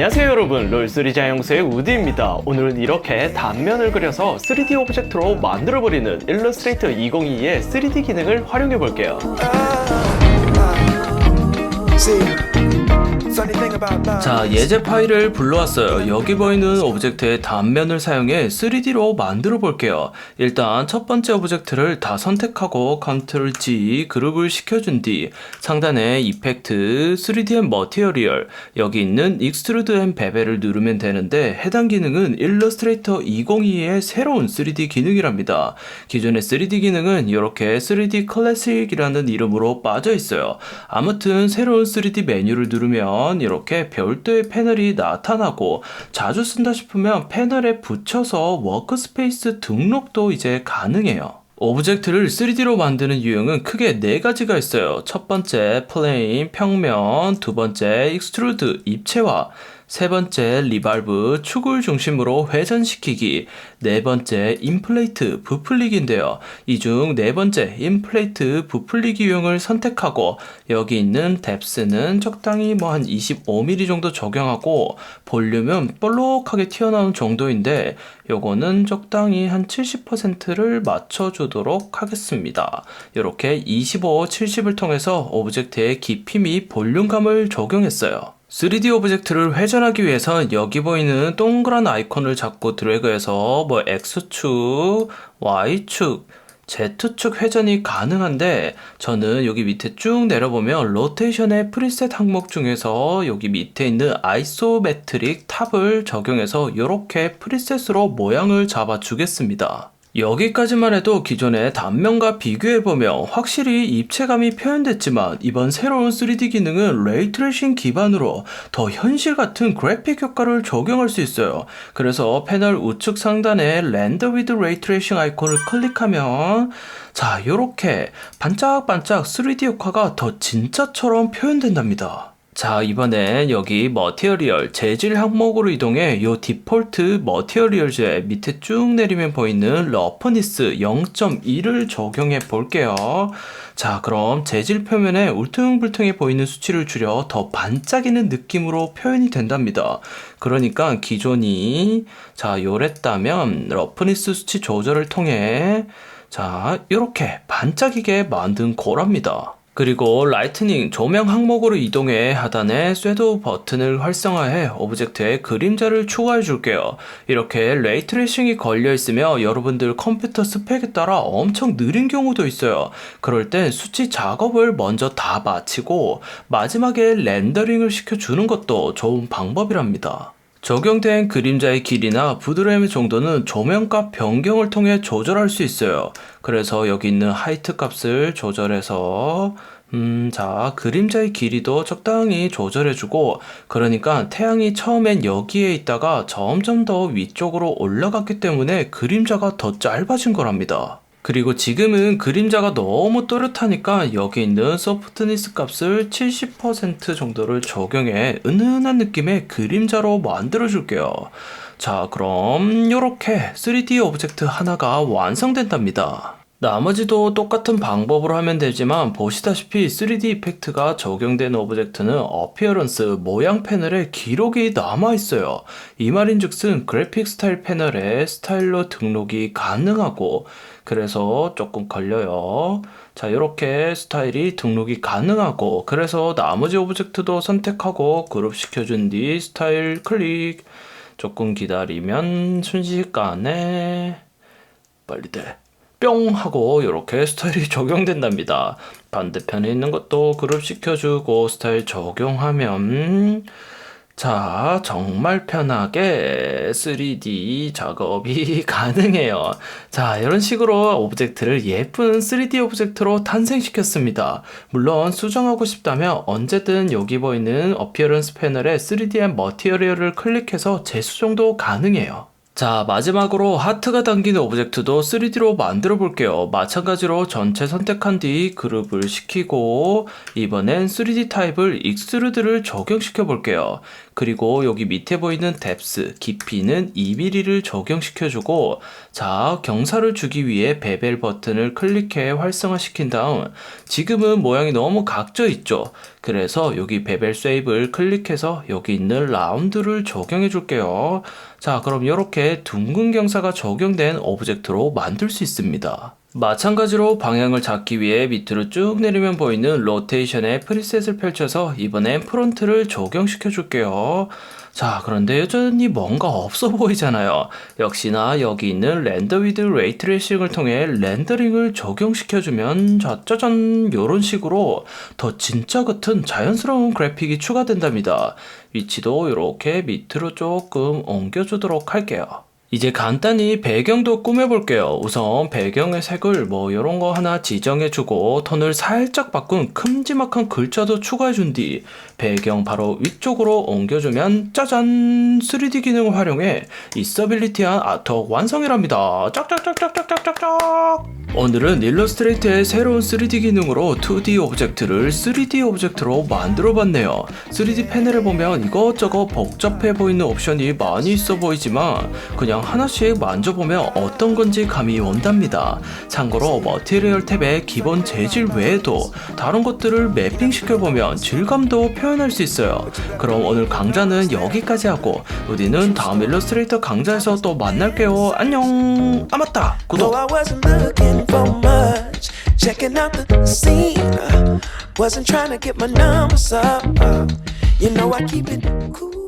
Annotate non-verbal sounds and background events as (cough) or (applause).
안녕하세요 여러분 롤3 자영수의 우디입니다 오늘은 이렇게 단면을 그려서 3D 오브젝트로 만들어버리는 일러스트레이터 2022의 3D 기능을 활용해 볼게요 자, 예제 파일을 불러왔어요. 여기 보이는 오브젝트의 단면을 사용해 3D로 만들어 볼게요. 일단 첫 번째 오브젝트를 다 선택하고 Ctrl G 그룹을 시켜준 뒤 상단에 이펙트 3D 앤 머티리얼 여기 있는 익스트루드 앤 베벨을 누르면 되는데 해당 기능은 일러스트레이터 2022의 새로운 3D 기능이랍니다. 기존의 3D 기능은 이렇게 3D 클래식이라는 이름으로 빠져 있어요. 아무튼 새로운 3D 메뉴를 누르면 이렇게 별도의 패널이 나타나고 자주 쓴다 싶으면 패널에 붙여서 워크스페이스 등록도 이제 가능해요. 오브젝트를 3D로 만드는 유형은 크게 네 가지가 있어요. 첫 번째 플레인, 평면, 두 번째 익스트루드, 입체화, 세 번째 리발브, 축을 중심으로 회전시키기, 네 번째 인플레이트, 부풀리기인데요. 이 중 네 번째 인플레이트, 부풀리기 유형을 선택하고 여기 있는 뎁스는 적당히 뭐 한 25mm 정도 적용하고 볼륨은 볼록하게 튀어나온 정도인데 요거는 적당히 한 70%를 맞춰주도록 하겠습니다. 이렇게 25, 70을 통해서 오브젝트의 깊이 및 볼륨감을 적용했어요. 3D 오브젝트를 회전하기 위해선 여기 보이는 동그란 아이콘을 잡고 드래그해서 뭐 X축, Y축, Z축 회전이 가능한데 저는 여기 밑에 쭉 내려보면 로테이션의 프리셋 항목 중에서 여기 밑에 있는 아이소메트릭 탑을 적용해서 이렇게 프리셋으로 모양을 잡아 주겠습니다. 여기까지만 해도 기존의 단면과 비교해보면 확실히 입체감이 표현됐지만 이번 새로운 3D 기능은 레이트레이싱 기반으로 더 현실 같은 그래픽 효과를 적용할 수 있어요. 그래서 패널 우측 상단에 랜더 위드 레이트레이싱 아이콘을 클릭하면 자, 이렇게 반짝반짝 3D 효과가 더 진짜처럼 표현된답니다. 자, 이번엔 여기 머티리얼 재질 항목으로 이동해 요 디폴트 머티리얼즈의 밑에 쭉 내리면 보이는 러프니스 0.1을 적용해 볼게요. 자, 그럼 재질 표면에 울퉁불퉁해 보이는 수치를 줄여 더 반짝이는 느낌으로 표현이 된답니다. 그러니까 기존이 자, 요랬다면 러프니스 수치 조절을 통해 자, 이렇게 반짝이게 만든 거랍니다. 그리고 라이트닝 조명 항목으로 이동해 하단에 쇠도우 버튼을 활성화해 오브젝트에 그림자를 추가해 줄게요. 이렇게 레이트레이싱이 걸려 있으며 여러분들 컴퓨터 스펙에 따라 엄청 느린 경우도 있어요. 그럴 땐 수치 작업을 먼저 다 마치고 마지막에 렌더링을 시켜주는 것도 좋은 방법이랍니다. 적용된 그림자의 길이나 부드러움의 정도는 조명값 변경을 통해 조절할 수 있어요. 그래서 여기 있는 하이트 값을 조절해서 음, 자, 그림자의 길이도 적당히 조절해주고, 그러니까 태양이 처음엔 여기에 있다가 점점 더 위쪽으로 올라갔기 때문에 그림자가 더 짧아진 거랍니다. 그리고 지금은 그림자가 너무 또렷하니까 여기 있는 소프트니스 값을 70% 정도를 적용해 은은한 느낌의 그림자로 만들어 줄게요. 자, 그럼 이렇게 3D 오브젝트 하나가 완성된답니다. 나머지도 똑같은 방법으로 하면 되지만 보시다시피 3D 이펙트가 적용된 오브젝트는 어피어런스 모양 패널에 기록이 남아 있어요. 이 말인즉슨 그래픽 스타일 패널에 스타일로 등록이 가능하고 그래서 조금 걸려요. 자, 이렇게 스타일이 등록이 가능하고 그래서 나머지 오브젝트도 선택하고 그룹 시켜준 뒤 스타일 클릭 조금 기다리면 순식간에 빨리 돼. 뿅 하고 이렇게 스타일이 (laughs) 적용된답니다. 반대편에 있는 것도 그룹 시켜주고 스타일 적용하면 자, 정말 편하게 3D 작업이 (laughs) 가능해요. 자, 이런 식으로 오브젝트를 예쁜 3D 오브젝트로 탄생시켰습니다. 물론 수정하고 싶다면 언제든 여기 보이는 어피어런스 패널에 3D 앤 머티리얼을 클릭해서 재수정도 가능해요. 자, 마지막으로 하트가 담긴 오브젝트도 3D로 만들어 볼게요. 마찬가지로 전체 선택한 뒤 그룹을 시키고 이번엔 3D 타입을 익스트루드를 적용시켜 볼게요. 그리고 여기 밑에 보이는 뎁스, 깊이는 2mm를 적용시켜 주고 자, 경사를 주기 위해 베벨 버튼을 클릭해 활성화시킨 다음 지금은 모양이 너무 각져 있죠. 그래서 여기 베벨 쉐입을 클릭해서 여기 있는 라운드를 적용해 줄게요. 자, 그럼 이렇게 둥근 경사가 적용된 오브젝트로 만들 수 있습니다. 마찬가지로 방향을 잡기 위해 밑으로 쭉 내리면 보이는 로테이션의 프리셋을 펼쳐서 이번엔 프론트를 적용시켜 줄게요. 자, 그런데 여전히 뭔가 없어 보이잖아요. 역시나 여기 있는 렌더 위드 레이 트레이싱을 통해 렌더링을 적용시켜주면 짜자잔 요런 식으로 더 진짜 같은 자연스러운 그래픽이 추가된답니다. 위치도 이렇게 밑으로 조금 옮겨주도록 할게요. 이제 간단히 배경도 꾸며볼게요. 우선 배경의 색을 뭐 이런 거 하나 지정해주고 톤을 살짝 바꾼 큼지막한 글자도 추가해준 뒤 배경 바로 위쪽으로 옮겨주면 짜잔 3D 기능을 활용해 있어빌리티한 아트웍 완성이랍니다. 짝짝짝짝짝짝짝짝 오늘은 일러스트레이트의 새로운 3D 기능으로 2D 오브젝트를 3D 오브젝트로 만들어 봤네요. 3D 패널을 보면 이것저것 복잡해 보이는 옵션이 많이 있어 보이지만 그냥 하나씩 만져보면 어떤 건지 감이 온답니다. 참고로 머티리얼 탭의 기본 재질 외에도 다른 것들을 매핑시켜보면 질감도 표현할 수 있어요. 그럼 오늘 강좌는 여기까지 하고 우리는 다음 일러스트레이터 강좌에서 또 만날게요. 안녕. 아 맞다. 구독. For much. Checking out the scene. Uh, wasn't trying to get my numbers up. Uh, you know, I keep it cool.